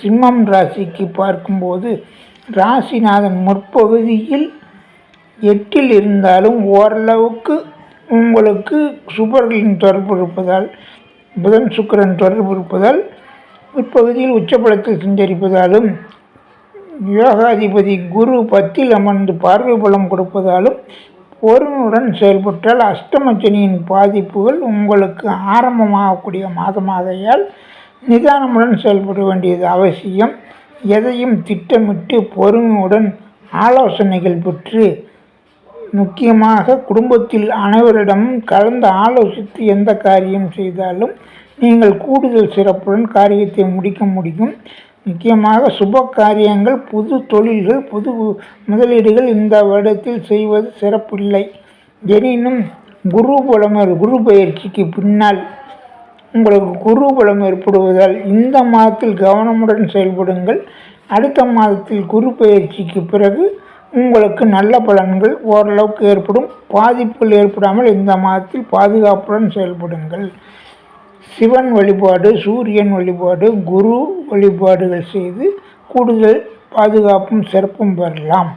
சிம்மம் ராசிக்கு பார்க்கும்போது ராசிநாதன் முற்பகுதியில் எட்டில் இருந்தாலும் ஓரளவுக்கு உங்களுக்கு சுபர்களின் தொடர்பு இருப்பதால் புதன் சுக்கரன் தொடர்பு இருப்பதால் முற்பகுதியில் உச்சபலத்தில் சஞ்சரிப்பதாலும் யோகாதிபதி குரு பத்தில் அமர்ந்து பார்வை பலம் கொடுப்பதாலும் பொறுமையுடன் செயல்பட்டால் அஷ்டமச்சனியின் பாதிப்புகள் உங்களுக்கு ஆரம்பமாகக்கூடிய மாதமாகையால் நிதானமுடன் செயல்பட வேண்டியது அவசியம். எதையும் திட்டமிட்டு பொறுமையுடன் ஆலோசனைகள் பெற்று முக்கியமாக குடும்பத்தில் அனைவரிடமும் கலந்து ஆலோசித்து எந்த காரியம் செய்தாலும் நீங்கள் கூடுதல் சிறப்புடன் காரியத்தை முடிக்க முடியும். முக்கியமாக சுப காரியங்கள் புது தொழில்கள் புது முதலீடுகள் இந்த வருடத்தில் செய்வது சிறப்பில்லை. எனினும் குரு புலமர் குரு பயிற்சிக்கு பின்னால் உங்களுக்கு குரு பலம் ஏற்படுவதால் இந்த மாதத்தில் கவனமுடன் செயல்படுங்கள். அடுத்த மாதத்தில் குரு பயிற்சிக்கு பிறகு உங்களுக்கு நல்ல பலன்கள் ஓரளவுக்கு ஏற்படும். பாதிப்புகள் ஏற்படாமல் இந்த மாதத்தில் பாதுகாப்புடன் செயல்படுங்கள். சிவன் வழிபாடு சூரியன் வழிபாடு குரு வழிபாடுகள் செய்து கூடுதல் பாதுகாப்பும் சிறப்பும் பெறலாம்.